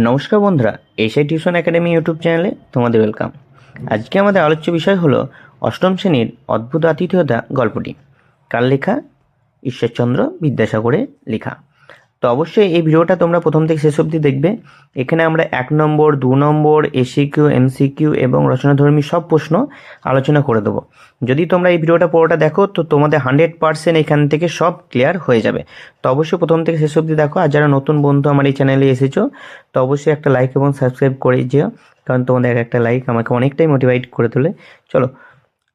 নমস্কার বন্ধুরা, SI tuition academy YouTube চ্যানেলে তোমাদের ওয়েলকাম। আজকে আমাদের আলোচ্য বিষয় হলো অষ্টম শ্রেণির অদ্ভুত আতিথেয়তা গল্পটি। কার লেখা? ঈশ্বরচন্দ্র বিদ্যাসাগরের লেখা। তো অবশ্যই এই ভিডিওটা তোমরা প্রথম থেকে শেষ অবধি দেখবে। এখানে আমরা এক নম্বর, দু নম্বর এসিকিউ এমসিকিউ এবং রচনাধর্মী সব প্রশ্ন আলোচনা করে দেবো। যদি তোমরা এই ভিডিওটা পুরোটা দেখো, তো তোমাদের হান্ড্রেড পার্সেন্ট এখান থেকে সব ক্লিয়ার হয়ে যাবে। তো অবশ্যই প্রথম থেকে শেষ অবধি দেখো, আর যারা নতুন বন্ধু আমার এই চ্যানেলে এসেছ, তো অবশ্যই একটা লাইক এবং সাবস্ক্রাইব করে যেও, কারণ তোমাদের একটা লাইক আমাকে অনেকটাই মোটিভেট করে তোলে। চলো,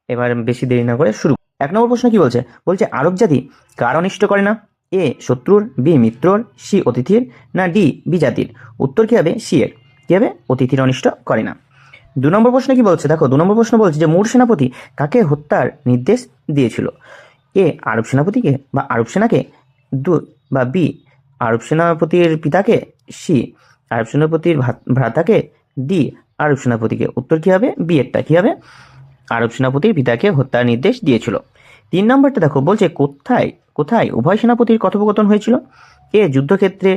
এবার বেশি দেরি না করে শুরু এক নম্বর প্রশ্ন কি বলছে? বলছে, আরব জাতি কার অনিষ্ট করে না? এ শত্রুর, বি মিত্রর, সি অতিথির, না ডি বি জাতির উত্তর কী হবে? সি এর। কী হবে? অতিথির অনিষ্ট করে না। দু নম্বর প্রশ্ন কি বলছে? দেখো, দু নম্বর প্রশ্ন বলছে যে মূর সেনাপতি কাকে হত্যার নির্দেশ দিয়েছিল? এ আরব সেনাপতিকে বা আরব সেনাকে? দু বা বি আরব সেনাপতির পিতাকে? সি আরব সেনাপতির ভ্রাতাকে? ডি আরব সেনাপতিকে। উত্তর কী হবে? বি একটা কী হবে? আরব সেনাপতির পিতাকে হত্যার নির্দেশ দিয়েছিল। তিন নম্বরটা দেখো, বলছে কোথায় কোথায়? উভয় সেনাপতির কথোপকথন হয়েছিল। এ যুদ্ধক্ষেত্রে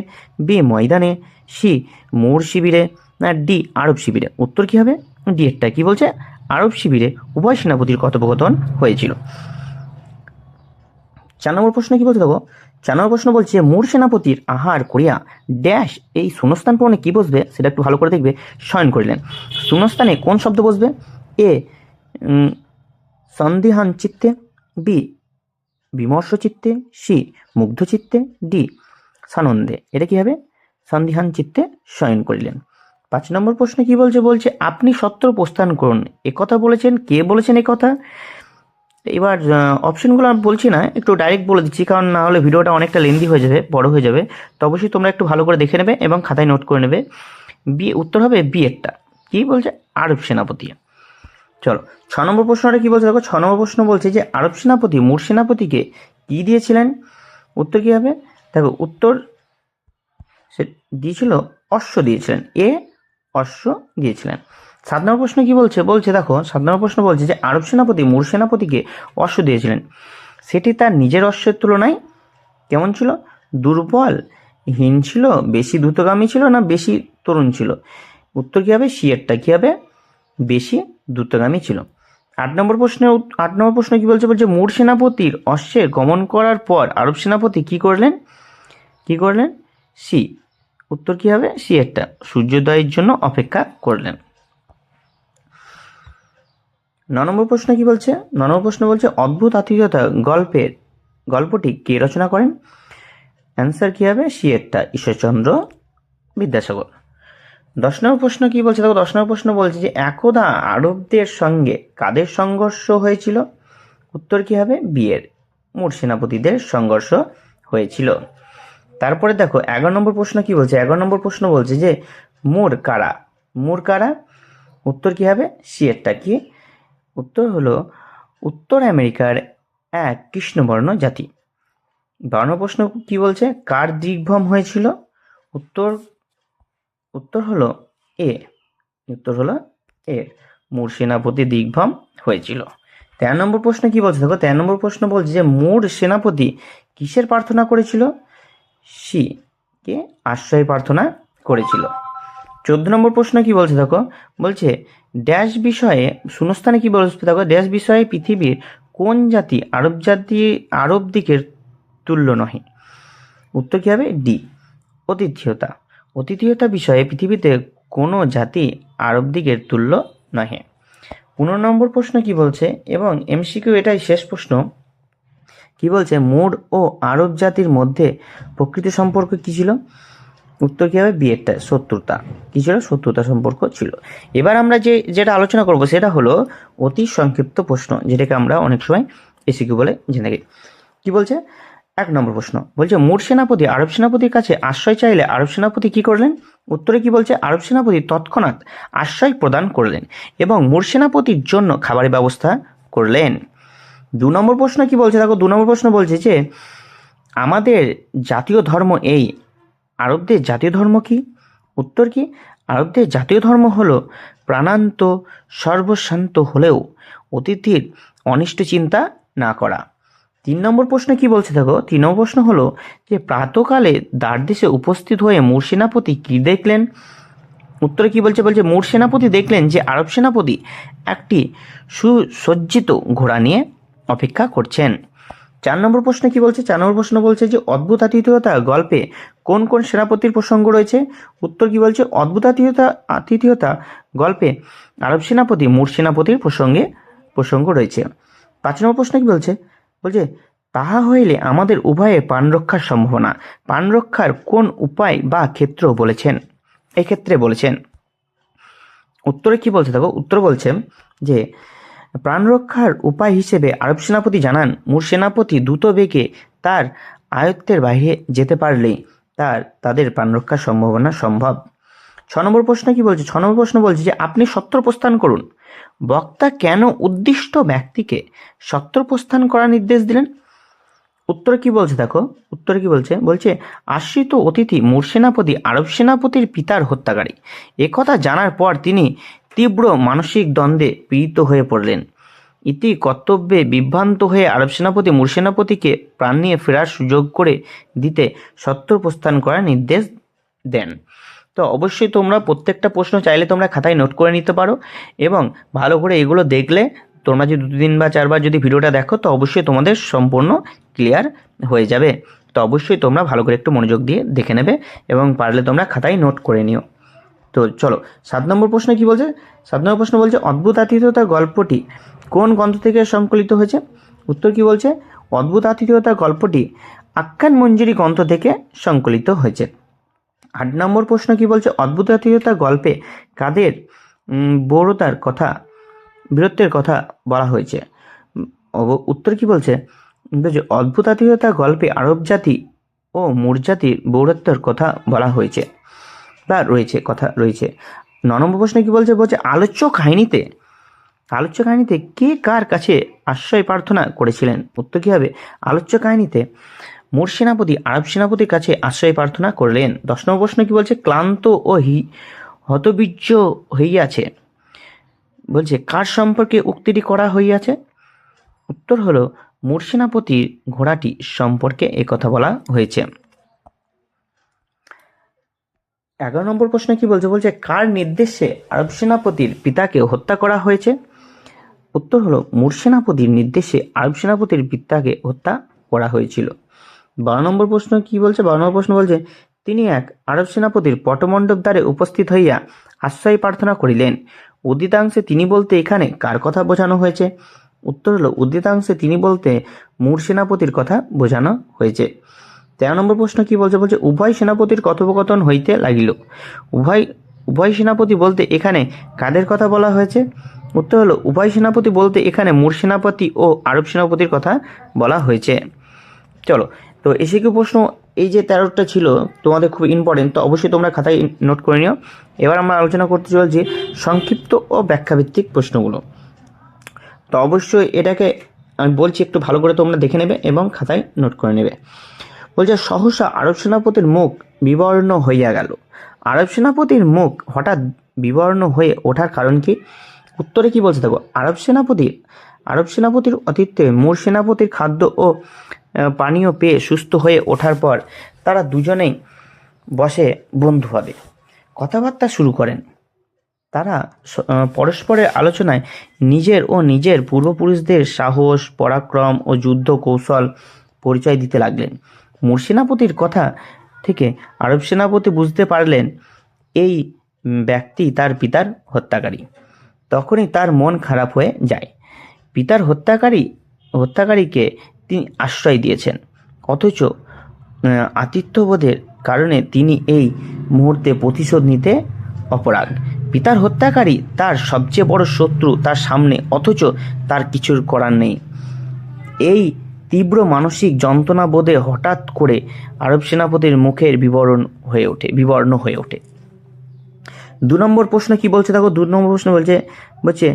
বি ময়দানে, সি মূর শিবিরে না ডি আরব শিবিরে। উত্তর কী হবে? ডি একটা কী বলছে? আরব শিবিরে উভয় সেনাপতির কথোপকথন হয়েছিল। চার নম্বর প্রশ্ন কি বলতে দেবো চার নম্বর প্রশ্ন বলছে, মূর সেনাপতির আহার করিয়া ড্যাশ এই শূন্যস্থান পূরণে কী বসবে? সেটা একটু ভালো করে দেখবে। শয়ন করিলেন। শূন্যস্থানে কোন শব্দ বসবে? এ সন্দিহান চিত্তে, বি বিমর্ষ চিত্তে সি মুগ্ধ চিত্তে ডি, সানন্দে। এটা কি হবে? সন্দিহান চিত্তে শয়ন করিলেন। পাঁচ নম্বর প্রশ্ন কি বলছে? বলছে, আপনি সত্য প্রস্থান করুন। একথা বলেছেন। কে বলেছেন এ কথা? এবার অপশনগুলো আমি বলছি না, একটু ডাইরেক্ট বলে দিচ্ছি, কারণ না হলে ভিডিওটা অনেকটা লেন্দি হয়ে যাবে, বড় হয়ে যাবে। তো অবশ্যই তোমরা একটু ভালো করে দেখে নেবে এবং খাতায় নোট করে নেবে। বি, উত্তর হবে বি একটা। কী বলছে? আরব সেনাপতি। চলো, ছ নম্বর প্রশ্নটা কি বলছে? দেখো, ছ নম্বর প্রশ্ন বলছে যে, আরব সেনাপতি, মূর সেনাপতিকে কি দিয়েছিলেন? উত্তর কী হবে? দেখো, উত্তর সে দিয়েছিল, অশ্ব দিয়েছিলেন। এ অশ্ব দিয়েছিলেন। সাত নম্বর প্রশ্ন কি বলছে? বলছে, দেখো, সাত নম্বর প্রশ্ন বলছে যে, আরব সেনাপতি, মূর সেনাপতিকে অশ্ব দিয়েছিলেন। সেটি তার নিজের অশ্বের তুলনায় কেমন ছিল? দুর্বল, হীন ছিল, বেশি দ্রুতগামী ছিল না বেশি তরুণ ছিল? উত্তর কী হবে? সিয়েরটা কী হবে? বেশি দ্রুতগামী ছিল। আট নম্বর প্রশ্নে আট নম্বর প্রশ্ন কি বলছে? বলছে মূর সেনাপতির অশ্বের গমন করার পর আরব সেনাপতি কি করলেন? কি করলেন? সি, উত্তর কি হবে? সি, একটা সূর্যোদয়ের জন্য অপেক্ষা করলেন। ন নম্বর প্রশ্ন কি বলছে? ন নম্বর প্রশ্ন বলছে, অদ্ভুত আতিথ্যতা গল্পের গল্পটি কে রচনা করেন? অ্যান্সার কি হবে? সি, একটা ঈশ্বরচন্দ্র বিদ্যাসাগর। দশ নম্বর প্রশ্ন কি বলছে? দেখো দশ নম্বর প্রশ্ন বলছে যে, একদা আরবদের সঙ্গে কাদের সংঘর্ষ হয়েছিল? উত্তর কি হবে? বিয়ের। মূর সেনাপতিদের সংঘর্ষ হয়েছিল। তারপরে দেখো, এগারো নম্বর প্রশ্ন কি বলছে? এগারো নম্বর প্রশ্ন বলছে যে, মোর কারা? মোর কারা? উত্তর কি হবে? সিয়েরটা কি? উত্তর হলো, উত্তর আমেরিকার এক কৃষ্ণবর্ণ জাতি। বারো নম্বর প্রশ্ন কি বলছে? কার দিগ্ভ্রম হয়েছিল? উত্তর উত্তর হলো এ। উত্তর হলো এ। মূর সেনাপতি দিগ্ভ্রম হয়েছিল। তেরো নম্বর প্রশ্ন কি বলছে? দেখো, তেরো নম্বর প্রশ্ন বলছে যে, মূর সেনাপতি কিসের প্রার্থনা করেছিল? সি, কে আশ্রয় প্রার্থনা করেছিল। চোদ্দ নম্বর প্রশ্ন কি বলছে? দেখো, বলছে, ড্যাশ বিষয়ে শূন্যস্থানে কি বলছে? দেখো, ড্যাশ বিষয়ে পৃথিবীর কোন জাতি আরব জাতি, আরব দিকের তুল্য নহে? উত্তর কী হবে? ডি অতিথিয়তা অতিথিয়তা বিষয়ে পৃথিবীতে কোনো জাতি আরব দিকের তুল্য নহে। পনেরো নম্বর প্রশ্ন কি বলছে এবং এমসিকিউ এটাই শেষ প্রশ্ন। কি বলছে, মুর ও আরব জাতির মধ্যে প্রকৃতি সম্পর্ক কি ছিল? উত্তর কী হবে? বিয়েরটা, শত্রুতা। কী ছিল? শত্রুতা সম্পর্ক ছিল। এবার আমরা যে, যেটা আলোচনা করব সেটা হলো অতি সংক্ষিপ্ত প্রশ্ন, যেটাকে আমরা অনেক সময় এসিকিউ বলে জেনে থাকি। কি বলছে? এক নম্বর প্রশ্ন। বলছে মূর সেনাপতি আরব সেনাপতির কাছে আশ্রয় চাইলে আরব সেনাপতি কি করলেন? উত্তরে কি বলছে, আরব সেনাপতি তৎক্ষণাৎ আশ্রয় প্রদান করলেন এবং মূর সেনাপতির জন্য খাবারের ব্যবস্থা করলেন। দু নম্বর প্রশ্ন কি বলছে? দেখো, দু নম্বর প্রশ্ন বলছে যে, আমাদের জাতীয় ধর্ম এই, আরবদের জাতীয় ধর্ম কি? উত্তর কি, আরবদের জাতীয় ধর্ম হলো প্রাণান্ত সর্বশান্ত হলেও অতিথির অনিষ্ট চিন্তা না করা। তিন নম্বর প্রশ্ন কি বলছে দেখো? তিন নম্বর প্রশ্ন হলো যে প্রাতকালে দ্বারদেশে উপস্থিত হয়ে মূর সেনাপতি কি দেখলেন? উত্তরে কি বলছে? বলছে মূর সেনাপতি দেখলেন যে আরব সেনাপতি একটি সুসজ্জিত ঘোড়া নিয়ে অপেক্ষা করছেন। চার নম্বর প্রশ্ন কি বলছে? চার নম্বর প্রশ্ন বলছে যে অদ্ভুত আতিথেয়তা গল্পে কোন কোন সেনাপতির প্রসঙ্গ রয়েছে? উত্তর কি বলছে? অদ্ভুত আতিথেয়তা আতিথেয়তা গল্পে আরব সেনাপতি মূর সেনাপতির প্রসঙ্গে প্রসঙ্গ রয়েছে। পাঁচ নম্বর প্রশ্ন কি বলছে? বলছে, তাহা হইলে আমাদের উভয়ে প্রাণ রক্ষার সম্ভাবনা। প্রাণ রক্ষার কোন উপায় বা ক্ষেত্র বলেছেন? এক্ষেত্রে বলেছেন, উত্তরে কি বলছে দেখো, উত্তর বলছে যে প্রাণ রক্ষার উপায় হিসেবে আরব সেনাপতি জানান, মূর সেনাপতি দ্রুত বেগে তার আয়ত্তের বাইরে যেতে পারলেই তার, তাদের প্রাণ রক্ষার সম্ভাবনা সম্ভব। ছ নম্বর প্রশ্ন কি বলছে? ছ নম্বর প্রশ্ন বলছে যে, আপনি সত্র প্রস্থান করুন। বক্তা কেন উদ্দিষ্ট ব্যক্তিকে সত্র প্রস্থান করার নির্দেশ দিলেন? উত্তরে কি বলছে দেখো? উত্তরে কি বলছে? বলছে, আশ্রিত অতিথি মূর সেনাপতি আরব সেনাপতির পিতার হত্যাকারী। একথা জানার পর তিনি তীব্র মানসিক দ্বন্দ্বে পীড়িত হয়ে পড়লেন। ইতি কর্তব্যে বিভ্রান্ত হয়ে আরব সেনাপতি মূর সেনাপতিকে প্রাণ নিয়ে ফেরার সুযোগ করে দিতে সত্য প্রস্থান করার নির্দেশ দেন। তো অবশ্যই তোমরা প্রত্যেকটা প্রশ্ন চাইলে তোমরা খাতায় নোট করে নিতে পারো এবং ভালো করে এগুলো দেখলে তোমরা যদি দুদিন বা চারবার যদি ভিডিওটা দেখো, তো অবশ্যই তোমাদের সম্পূর্ণ ক্লিয়ার হয়ে যাবে। তো অবশ্যই তোমরা ভালো করে একটু মনোযোগ দিয়ে দেখে নেবে এবং পারলে তোমরা খাতায় নোট করে নিও। তো চলো, সাত নম্বর প্রশ্ন কি বলছে? সাত নম্বর প্রশ্ন বলছে অদ্ভুত আতিথেয়তা গল্পটি কোন গ্রন্থ থেকে সংকলিত হয়েছে? উত্তর কি বলছে? অদ্ভুত আতিথেয়তা গল্পটি আখ্যান মঞ্জুরি গ্রন্থ থেকে সংকলিত হয়েছে। আট নম্বর প্রশ্ন কি বলছে? অদ্ভুত আতিথেয়তা গল্পে কাদের উম, বৌরতার কথা বীরত্বের কথা বলা হয়েছে? উত্তর কি বলছে? বলছে অদ্ভুত আতিথেয়তা গল্পে আরব জাতি ও মুর জাতির বৌরত্বের কথা বলা হয়েছে বা রয়েছে কথা রয়েছে। ন নম্বর প্রশ্ন কি বলছে? বলছে আলোচ্য কাহিনীতে আলোচ্য কাহিনীতে কে কার কাছে আশ্রয় প্রার্থনা করেছিলেন? উত্তর কী হবে? আলোচ্য কাহিনীতে মোর সেনাপতি, আরব সেনাপতির কাছে আশ্রয় প্রার্থনা করলেন। দশ নম্বর প্রশ্ন কি বলছে? ক্লান্ত ও হি, হতবীর্য হইয়াছে। বলছে, কার সম্পর্কে উক্তিটি করা হইয়াছে? উত্তর হলো মোর সেনাপতির ঘোড়াটি সম্পর্কে কথা বলা হয়েছে। এগারো নম্বর প্রশ্ন কি বলছে? বলছে, কার নির্দেশে আরব সেনাপতির পিতাকে হত্যা করা হয়েছে? উত্তর হলো মুর সেনাপতির নির্দেশে আরব সেনাপতির পিতাকে হত্যা করা হয়েছিল। বারো নম্বর প্রশ্ন কি বলছে? বারো নম্বর প্রশ্ন বলছে, তিনি এক আরব সেনাপতির পটমণ্ডপ দ্বারে উপস্থিত হইয়া আশ্রয় প্রার্থনা করিলেন। উদিতাংশে তিনি বলতে এখানে কার কথা বোঝানো হয়েছে? উত্তর হলো, উদিতাংশে তিনি বলতে মুর সেনাপতির কথা বোঝানো হয়েছে। তেরো নম্বর প্রশ্ন কি বলছে? বলছে, উভয় সেনাপতির কথোপকথন হইতে লাগিল। উভয় উভয় সেনাপতি বলতে এখানে কাদের কথা বলা হয়েছে? উত্তর হলো, উভয় সেনাপতি বলতে এখানে মূর সেনাপতি ও আরব সেনাপতির কথা বলা হয়েছে। চলো তো এসে কি প্রশ্ন, এই যে তেরোটা ছিল তোমাদের খুব ইম্পর্টেন্ট তো অবশ্যই তোমরা খাতায় নোট করে নিও। এবার আমরা আলোচনা করতে চলছি সংক্ষিপ্ত ও ব্যাখ্যাভিত্তিক প্রশ্নগুলো। তো অবশ্যই এটাকে আমি বলছি একটু ভালো করে তোমরা দেখে নেবে এবং খাতায় নোট করে নেবে। বলছে, সহসা আরব সেনাপতির মুখ বিবর্ণ হইয়া গেল। আরব সেনাপতির মুখ হঠাৎ বিবর্ণ হয়ে ওঠার কারণ কি? উত্তরে কি বলছে দেখো, আরব সেনাপতি, আরব সেনাপতির অতীতে মূর সেনাপতির খাদ্য ও পানীয় পেয়ে সুস্থ হয়ে ওঠার পর তারা দুজনেই বসে বন্ধু হবে। কথাবার্তা শুরু করেন। তারা পরস্পরের আলোচনায় নিজের ও নিজের পূর্বপুরুষদের সাহস, পরাক্রম ও যুদ্ধ কৌশল পরিচয় দিতে লাগলেন। মূর সেনাপতির কথা থেকে আরব সেনাপতি বুঝতে পারলেন, এই ব্যক্তি তার পিতার হত্যাকারী। তখনই তার মন খারাপ হয়ে যায়। পিতার হত্যাকারী, হত্যাকারীকে তিনি আশ্রয় দিয়েছেন। অথচ আতিথ্যবোধের কারণে তিনি এই মুহূর্তে প্রতিশোধ নিতে অপরাগ পিতার হত্যাকারী তার সবচেয়ে বড় শত্রু তার সামনে, অথচ তার কিছুর করার নেই। এই তীব্র মানসিক যন্ত্রণা বোধে হঠাৎ করে আরব সেনাপতির মুখের বিবরণ হয়ে ওঠে, বিবর্ণ হয়ে ওঠে। দু নম্বর প্রশ্ন কি বলছে? দেখো, দু নম্বর প্রশ্ন বলছে বলছে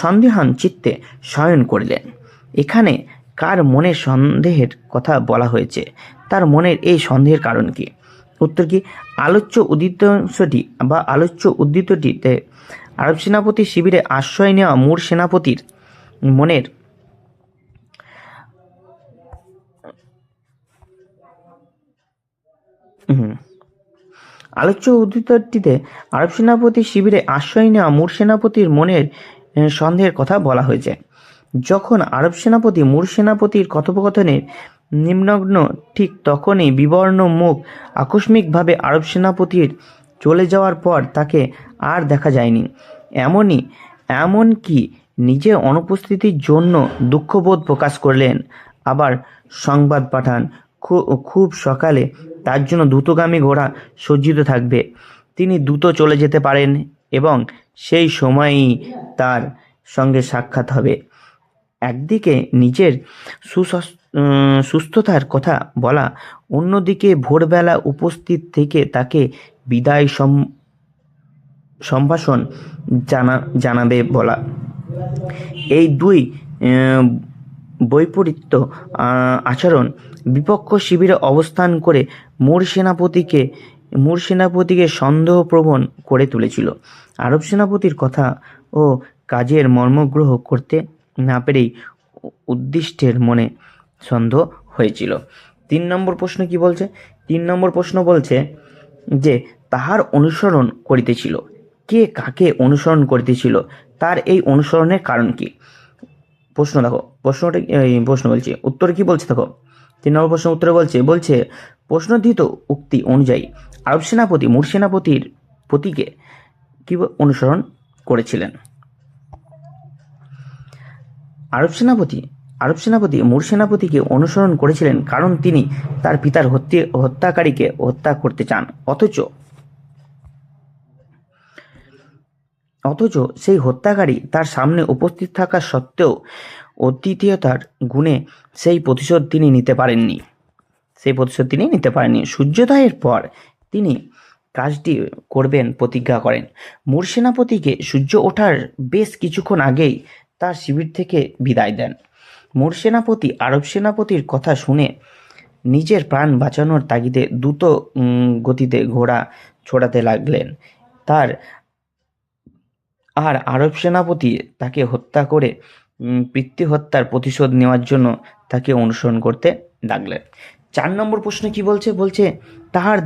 সন্দেহান চিত্তে শয়ন করিলেন। এখানে কার মনে সন্দেহের কথা বলা হয়েছে? তার মনের এই সন্দেহের কারণ কি? উত্তর কি? আলোচ্য উদ্দিতাংশটি বা আলোচ্য উদ্দিতটিতে আরব সেনাপতি শিবিরে আশ্রয় নেওয়া মূর সেনাপতির মনের আলোচ্য উদ্দিতটিতে আরব সেনাপতি শিবিরে আশ্রয় নেওয়া মূর সেনাপতির মনের সন্দেহের কথা বলা হয়েছে। যখন আরব সেনাপতি মুর সেনাপতির কথোপকথনের নিম্নগ্ন ঠিক তখনই বিবর্ণ মুখ আকস্মিকভাবে আরব সেনাপতির চলে যাওয়ার পর তাকে আর দেখা যায়নি। এমনই, এমনকি নিজের অনুপস্থিতির জন্য দুঃখবোধ প্রকাশ করলেন। আবার সংবাদ পাঠান খুব সকালে তার জন্য দ্রুতগামী ঘোড়া সজ্জিত থাকবে। তিনি দ্রুত চলে যেতে পারেন এবং সেই সময়ই তার সঙ্গে সাক্ষাৎ হবে। একদিকে নিজের সুস্থতার কথা বলা, অন্যদিকে ভোরবেলা উপস্থিত থেকে তাকে বিদায় সম- সম্ভাষণ জানা, জানাবে বলা। এই দুই বৈপরীত্য আচরণ বিপক্ষ শিবিরে অবস্থান করে মোর সেনাপতিকে মোর সেনাপতিকে সন্দেহপ্রবণ করে তুলেছিল। আরব সেনাপতির কথা ও কাজের মর্মগ্রহ করতে না পেরেই উদ্দিষ্টের মনে সন্দেহ হয়েছিল। তিন নম্বর প্রশ্ন কি বলছে? তিন নম্বর প্রশ্ন বলছে যে, তাহার অনুসরণ করিতেছিল। কে কাকে অনুসরণ করিতেছিল? তার এই অনুসরণের কারণ কি? প্রশ্ন দেখো, প্রশ্নটা, এই প্রশ্ন বলছি, উত্তর কি বলছে দেখো? তিন নম্বর প্রশ্ন উত্তরে বলছে বলছে, প্রশ্নধিত উক্তি অনুযায়ী আরব সেনাপতি, মুর সেনাপতির প্রতীকে কি অনুসরণ করেছিলেন? আরব সেনাপতি আরব সেনাপতি মুর সেনাপতিকে অনুসরণ করেছিলেন কারণ তিনি তার পিতার হত্যা, হত্যাকারীকে হত্যা করতে চান। অথচ অথচ সেই হত্যাকারী তার সামনে উপস্থিত থাকা সত্ত্বেও অদ্বিতীয়তার গুণে সেই প্রতিশোধ তিনি নিতে পারেননি। সেই প্রতিশোধ তিনি নিতে পারেননি। সূর্যোদয়ের পর তিনি কাজটি করবেন, প্রতিজ্ঞা করেন। মুর সেনাপতিকে সূর্য ওঠার বেশ কিছুক্ষণ আগেই তার শিবির থেকে বিদায় দেন। মুর সেনাপতি, আরব সেনাপতির কথা শুনে নিজের প্রাণ বাঁচানোর তাগিদে দ্রুত গতিতে ঘোড়া ছোড়াতে লাগলেন। তার আর আরব সেনাপতি তাকে হত্যা করে পিতৃ হত্যার প্রতিশোধ নেওয়ার জন্য তাকে অনুসরণ করতে লাগলেন। চার নম্বর প্রশ্ন কি বলছে? বলছে তাহার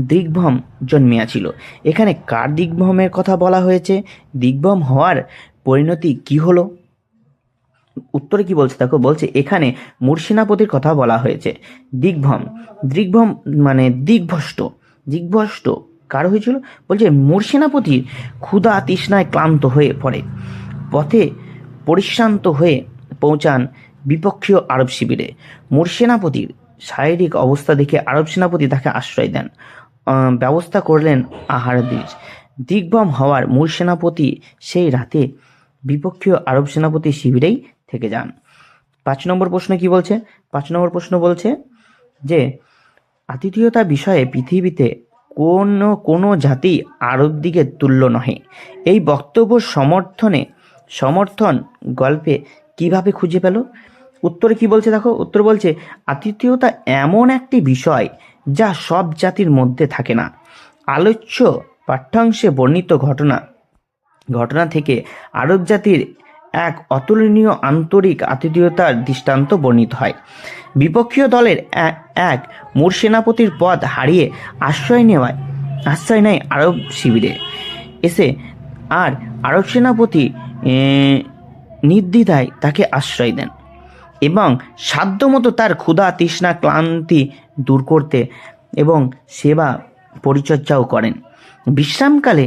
দিগ্ভ্রম জন্মিয়াছিল। এখানে কার দিগ্ভ্রমের কথা বলা হয়েছে? দিগ্ভ্রম হওয়ার পরিণতি কি হলো? উত্তরে কি বলছে? দেখো, বলছে, এখানে মূর্ষেনাপতির কথা বলা হয়েছে। দিগ্ভ্রম দিগ্ভ্রম মানে দিগ্ভ্রষ্ট দিগ্ভ্রষ্ট কার হয়েছিল? বলছে মূর্ষেনাপতির ক্ষুধা তৃষ্ণায় ক্লান্ত হয়ে পড়ে। পথে পরিশ্রান্ত হয়ে পৌঁছান বিপক্ষীয় আরব শিবিরে। মূর্ষেনাপতির শারীরিক অবস্থা দেখে আরব সেনাপতি তাকে আশ্রয় দেন। ব্যবস্থা করলেন আহারাদির দিগ্ভ্রম হওয়ার মূল সেনাপতি সেই রাতে বিপক্ষীয় আরব সেনাপতি শিবিরেই থেকে যান। পাঁচ নম্বর প্রশ্ন কি বলছে? পাঁচ নম্বর প্রশ্ন বলছে যে, আতিথেয়তা বিষয়ে পৃথিবীতে কোনো কোনো জাতি আরব দিকে তুল্য নহে। এই বক্তব্য সমর্থনে, সমর্থন গল্পে কীভাবে খুঁজে পেল? উত্তরে কি বলছে দেখো? উত্তর বলছে, আতিথেয়তা এমন একটি বিষয় যা সব জাতির মধ্যে থাকে না। আলোচ্য পাঠ্যাংশে বর্ণিত ঘটনা ঘটনা থেকে আরব জাতির এক অতুলনীয় আন্তরিক আতিথেয়তার দৃষ্টান্ত বর্ণিত হয়। বিপক্ষীয় দলের এক মূর সেনাপতির পদ হারিয়ে আশ্রয় নেওয়ায় আশ্রয় নেয় আরব শিবিরে। এসে আর আরব সেনাপতি নির্দ্বিধায় তাকে আশ্রয় দেন এবং সাধ্যমতো তার ক্ষুধা, তৃষ্ণা, ক্লান্তি দূর করতে এবং সেবা পরিচর্যাও করেন। বিশ্রামকালে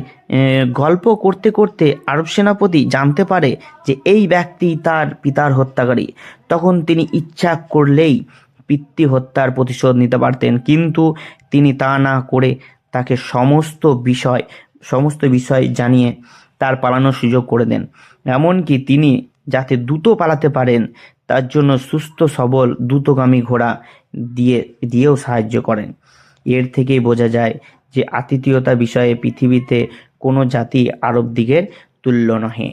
গল্প করতে করতে আরব সেনাপতি জানতে পারে যে এই ব্যক্তি তার পিতার হত্যাকারী। তখন তিনি ইচ্ছা করলেই পিতৃ হত্যার প্রতিশোধ নিতে পারতেন, কিন্তু তিনি তা না করে তাকে সমস্ত বিষয় সমস্ত বিষয় জানিয়ে তার পালানোর সুযোগ করে দেন। এমনকি তিনি যাতে দ্রুত পালাতে পারেন, তার জন্য সুস্থ, সবল, দ্রুতগামী ঘোড়া দিয়ে, দিয়েও সাহায্য করেন। এর থেকেই বোঝা যায় যে আতিথেয়তা বিষয়ে পৃথিবীতে কোনো জাতি আরব দিগের তুল্য নহে।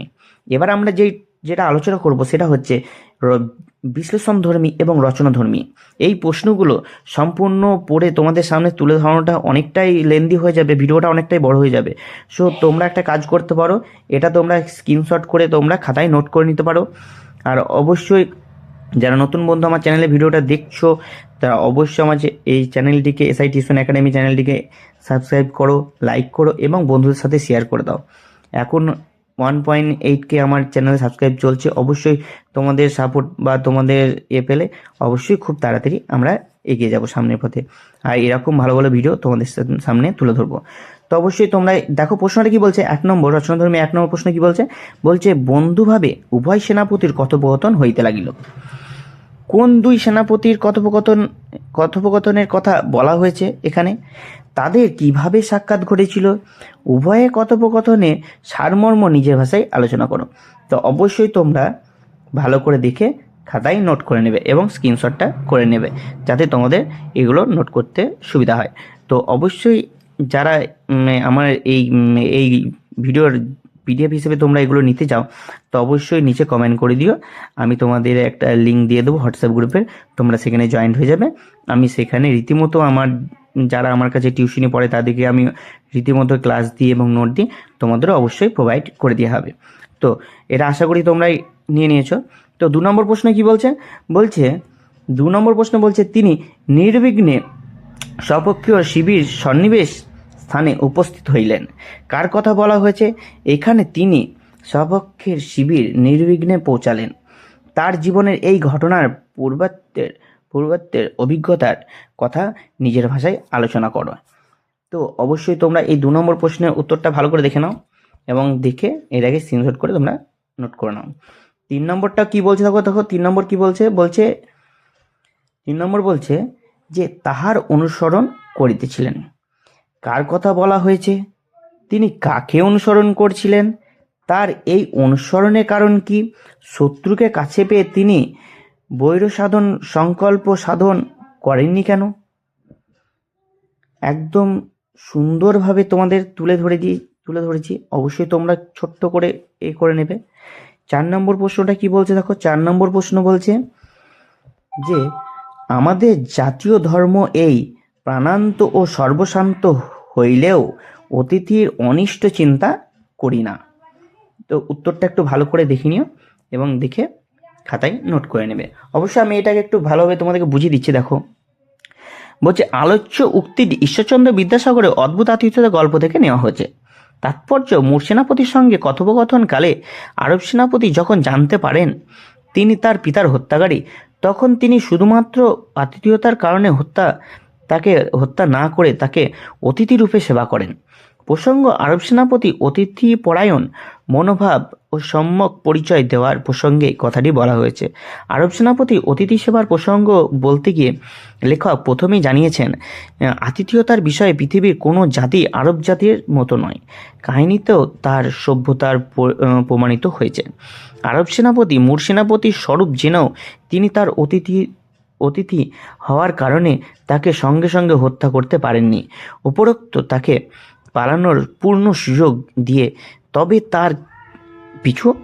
এবার আমরা যেই, যেটা আলোচনা করব সেটা হচ্ছে র- বিশ্লেষণধর্মী এবং রচনাধর্মী এই প্রশ্নগুলো সম্পূর্ণ পড়ে তোমাদের সামনে তুলে ধরানোটা অনেকটাই লেন্দি হয়ে যাবে, ভিডিওটা অনেকটাই বড় হয়ে যাবে। সো তোমরা একটা কাজ করতে পারো, এটা তোমরা স্ক্রিনশট করে তোমরা খাতায় নোট করে নিতে পারো। আর অবশ্যই যারা নতুন বন্ধু আমার চ্যানেলে ভিডিওটা দেখছ তারা অবশ্যই আমার এই চ্যানেলটিকে এসআই টিউশন একাডেমি চ্যানেলটিকে সাবস্ক্রাইব করো লাইক করো এবং বন্ধুদের সাথে শেয়ার করে দাও। এখন ওয়ান পয়েন্ট এইট কে আমার চ্যানেলে সাবস্ক্রাইব চলছে, অবশ্যই তোমাদের সাপোর্ট বা তোমাদের এ পেলে অবশ্যই খুব তাড়াতাড়ি আমরা এগিয়ে যাব সামনের পথে। আর এরকম ভালো ভালো ভিডিও তোমাদের সামনে তুলে ধরবো। তো অবশ্যই তোমরা, দেখো প্রশ্নটা কি বলছে? এক নম্বর, রচনাধর্মী এক নম্বর প্রশ্ন কি বলছে? বলছে, বন্ধুভাবে উভয় সেনাপতির কথোপকথন হইতে লাগিল। কোন দুই সেনাপতির কথোপকথন, কথোপকথনের কথা বলা হয়েছে এখানে? তাদের কীভাবে সাক্ষাৎ ঘটেছিল? উভয়ে কথোপকথনে সারমর্ম নিজের ভাষায় আলোচনা করো। তো অবশ্যই তোমরা ভালো করে দেখে খাতায় নোট করে নেবে এবং স্ক্রিনশটটা করে নেবে, যাতে তোমাদের এগুলো নোট করতে সুবিধা হয়। তো অবশ্যই যারা আমার এই এই ভিডিওর পিডিএফ হিসেবে তোমরা এগুলো নিতে চাও, তো অবশ্যই নিচে কমেন্ট করে দিও। আমি তোমাদের একটা লিঙ্ক দিয়ে দেবো হোয়াটসঅ্যাপ গ্রুপের তোমরা সেখানে জয়েন্ট হয়ে যাবে। আমি সেখানে রীতিমতো আমার, যারা আমার কাছে টিউশনি পড়ে তাদেরকে আমি রীতিমতো ক্লাস দিই এবং নোট দিই, তোমাদেরও অবশ্যই প্রোভাইড করে দেওয়া হবে। তো এটা আশা করি তোমরা নিয়ে নিয়েছো। তো দু নম্বর প্রশ্ন কি বলছে? বলছে, দু নম্বর প্রশ্ন বলছে, তিনি নির্বিঘ্নে স্বপক্ষীয় শিবির সন্নিবেশ স্থানে উপস্থিত হইলেন। কার কথা বলা হয়েছে? এখানে তিনি স্বপক্ষের শিবির নির্বিঘ্নে পৌঁছালেন। তার জীবনের এই ঘটনার পূর্বাত্বের পূর্বাত্বের অভিজ্ঞতার কথা নিজের ভাষায় আলোচনা করো। তো অবশ্যই তোমরা এই দু নম্বর প্রশ্নের উত্তরটা ভালো করে দেখে নাও এবং দেখে এর এটাকে স্ক্রিনশট করে তোমরা নোট করে নাও। তিন নম্বরটা কি বলছে? দেখো দেখো, তিন নম্বর কি বলছে? বলছে, তিন নম্বর বলছে যে তাহার অনুসরণ করিতেছিলেন। কার কথা বলা হয়েছে? তিনি কাকে অনুসরণ করছিলেন? তার এই অনুসরণের কারণ কি? শত্রুকে কাছে পেয়ে তিনি বৈর সাধন সংকল্প সাধন করেননি কেন? একদম সুন্দরভাবে তোমাদের তুলে ধরে দিই তুলে ধরেছি। অবশ্যই তোমরা ছোট্ট করে এ করে নেবে। চার নম্বর প্রশ্নটা কি বলছে দেখো? চার নম্বর প্রশ্ন বলছে যে, আমাদের জাতীয় ধর্ম এই প্রাণান্ত ও সর্বশান্ত হইলেও অতিথির অনিষ্ট চিন্তা করি না। তো উত্তরটা একটু ভালো করে দেখে নিও এবং দেখে খাতায় নোট করে নেবে। অবশ্যই আমি এটাকে একটু ভালোভাবে তোমাদেরকে বুঝিয়ে দিচ্ছি, দেখো। বলছে, আলোচ্য উক্তিটি ঈশ্বরচন্দ্র বিদ্যাসাগরের অদ্ভুত আতিথ্যতা গল্প থেকে নেওয়া হয়েছে। তাৎপর্য মূর সেনাপতির সঙ্গে কথোপকথনকালে আরব সেনাপতি যখন জানতে পারেন তিনি তার পিতার হত্যাকারী, তখন তিনি শুধুমাত্র আতিথেয়তার কারণে হত্যা তাকে হত্যা না করে তাকে অতিথি রূপে সেবা করেন। প্রসঙ্গ, আরব সেনাপতি অতিথি পরায়ণ মনোভাব ও সম্যক পরিচয় দেওয়ার প্রসঙ্গে কথাটি বলা হয়েছে। আরব সেনাপতি অতিথি সেবার প্রসঙ্গ বলতে গিয়ে লেখক প্রথমেই জানিয়েছেন আতিথেয়তার বিষয়ে পৃথিবীর কোনো জাতি আরব জাতির মতো নয়। কাহিনীতেও তার সভ্যতার প্রমাণিত হয়েছে। আরব সেনাপতি, মূর সেনাপতির স্বরূপ জেনেও তিনি তার অতিথি অতিথি হওয়ার কারণে তাকে সঙ্গে সঙ্গে হত্যা করতে পারেননি। উপরোক্ত তাকে পালানোর পূর্ণ সুযোগ দিয়ে তবে তার পিছু,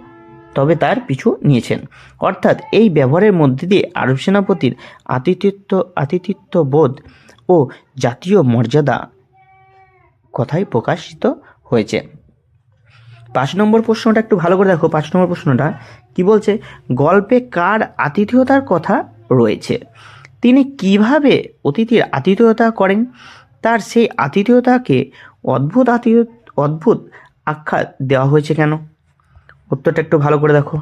তবে তার পিছু নিয়েছেন। অর্থাৎ এই ব্যবহারের মধ্যে দিয়ে আরব সেনাপতির আতিথ্য আতিথিত্ব বোধ ও জাতীয় মর্যাদা কথাই প্রকাশিত হয়েছে। পাঁচ নম্বর প্রশ্নটা একটু ভালো করে দেখো। পাঁচ নম্বর প্রশ্নটা কি বলছে? গল্পে কার আতিথেয়তার কথা রয়েছে। তিনি কীভাবে অতিথির আতিথেয়তা করেন? তার সেই আতিথেয়তাকে অদ্ভুত আতিথ্য অদ্ভুত আখ্যা দেওয়া হয়েছে কেন? উত্তরটা একটু ভালো করে দেখো।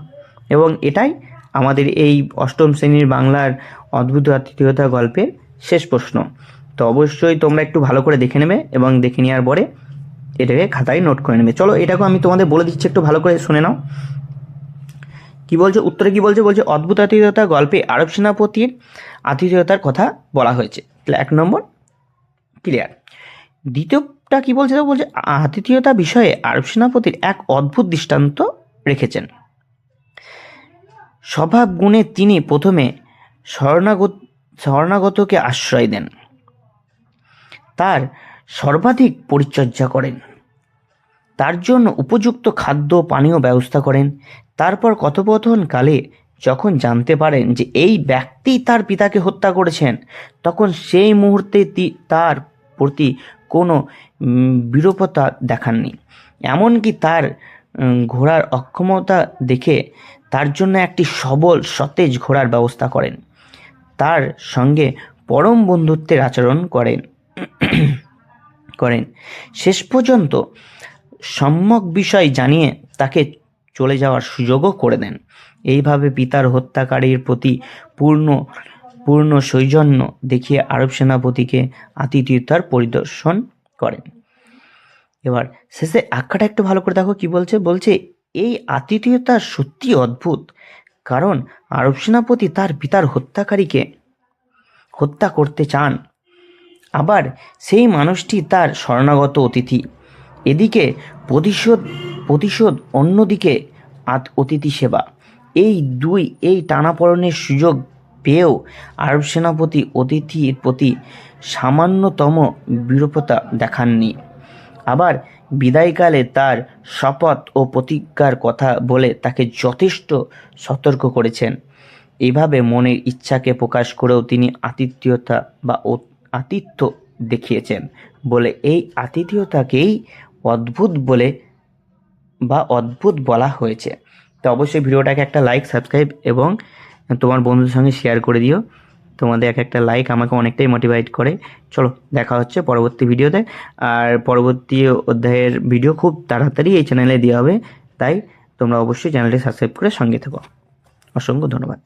এবং এটাই আমাদের এই অষ্টম শ্রেণির বাংলার অদ্ভুত আতিথেয়তা গল্পের শেষ প্রশ্ন। তো অবশ্যই তোমরা একটু ভালো করে দেখে নেবে এবং দেখে নেওয়ার পরে এটাকে খাতায় নোট করে নেবে। চলো এটাকে আমি তোমাদের বলে দিচ্ছি, একটু ভালো করে শুনে নাও। কি বলছে? উত্তরে কি বলছে? বলছে, অদ্ভুত আতিথেয়তা গল্পে আরব সেনাপতির আতিথেয়তার কথা বলা হয়েছে। তাহলে এক নম্বর, ক্লিয়ার। দ্বিতীয়টা কি বলছে বলছে আতিথেয়তা বিষয়ে আরব সেনাপতির এক অদ্ভুত দৃষ্টান্ত রেখেছেন। স্বভাব গুণে তিনি প্রথমে শরণাগত, শরণাগতকে আশ্রয় দেন। তার সর্বাধিক পরিচর্যা করেন। তার জন্য উপযুক্ত খাদ্য পানীয় ব্যবস্থা করেন। তারপর কথোপকথনকালে যখন জানতে পারেন যে এই ব্যক্তি তার পিতাকে হত্যা করেছেন, তখন সেই মুহূর্তে তার প্রতি কোনো বিরূপতা দেখাননি। এমনকি তার ঘোড়ার অক্ষমতা দেখে তার জন্য একটি সবল সতেজ ঘোড়ার ব্যবস্থা করেন। তার সঙ্গে পরম বন্ধুত্বের আচরণ করেন। করেন। শেষ পর্যন্ত সম্যক বিষয় জানিয়ে তাকে চলে যাওয়ার সুযোগও করে দেন। এইভাবে পিতার হত্যাকারীর প্রতি পূর্ণ পূর্ণ সৌজন্য দেখিয়ে আরব সেনাপতিকে আতিথেয়তার পরিদর্শন করেন। এবার শেষে আখ্যাটা একটু ভালো করে দেখো কি বলছে? বলছে, এই আতিথেয়তা সত্যি অদ্ভুত, কারণ আরব সেনাপতি তার পিতার হত্যাকারীকে হত্যা করতে চান। আবার সেই মানুষটি তার শরণাগত অতিথি। এদিকে প্রতিশোধ প্রতিশোধ, অন্যদিকে আত- অতিথি সেবা। এই দুই, এই টানাপড়নের সুযোগ পেয়েও আরব সেনাপতি অতিথির প্রতি সামান্যতম বিরূপতা দেখাননি। আবার বিদায়কালে তার শপথ ও প্রতিজ্ঞার কথা বলে তাকে যথেষ্ট সতর্ক করেছেন। এইভাবে মনের ইচ্ছাকে প্রকাশ করেও তিনি আতিথ্যতা বা আতিথ্য দেখিয়েছেন বলে এই আতিথেয়তাকেই অদ্ভুত বলে বা অদ্ভুত বলা হয়েছে। তো অবশ্যই ভিডিওটাকে একটা লাইক সাবস্ক্রাইব এবং তোমার বন্ধুদের সঙ্গে শেয়ার করে দিও। তোমাদের এক একটা লাইক আমাকে অনেকটাই মোটিভেট করে। চলো, দেখা হচ্ছে পরবর্তী ভিডিওতে। আর পরবর্তী অধ্যায়ের ভিডিও খুব তাড়াতাড়ি এই চ্যানেলে দেওয়া হবে। তাই তোমরা অবশ্যই চ্যানেলটি সাবস্ক্রাইব করে সঙ্গে থেকো। অসংখ্য ধন্যবাদ।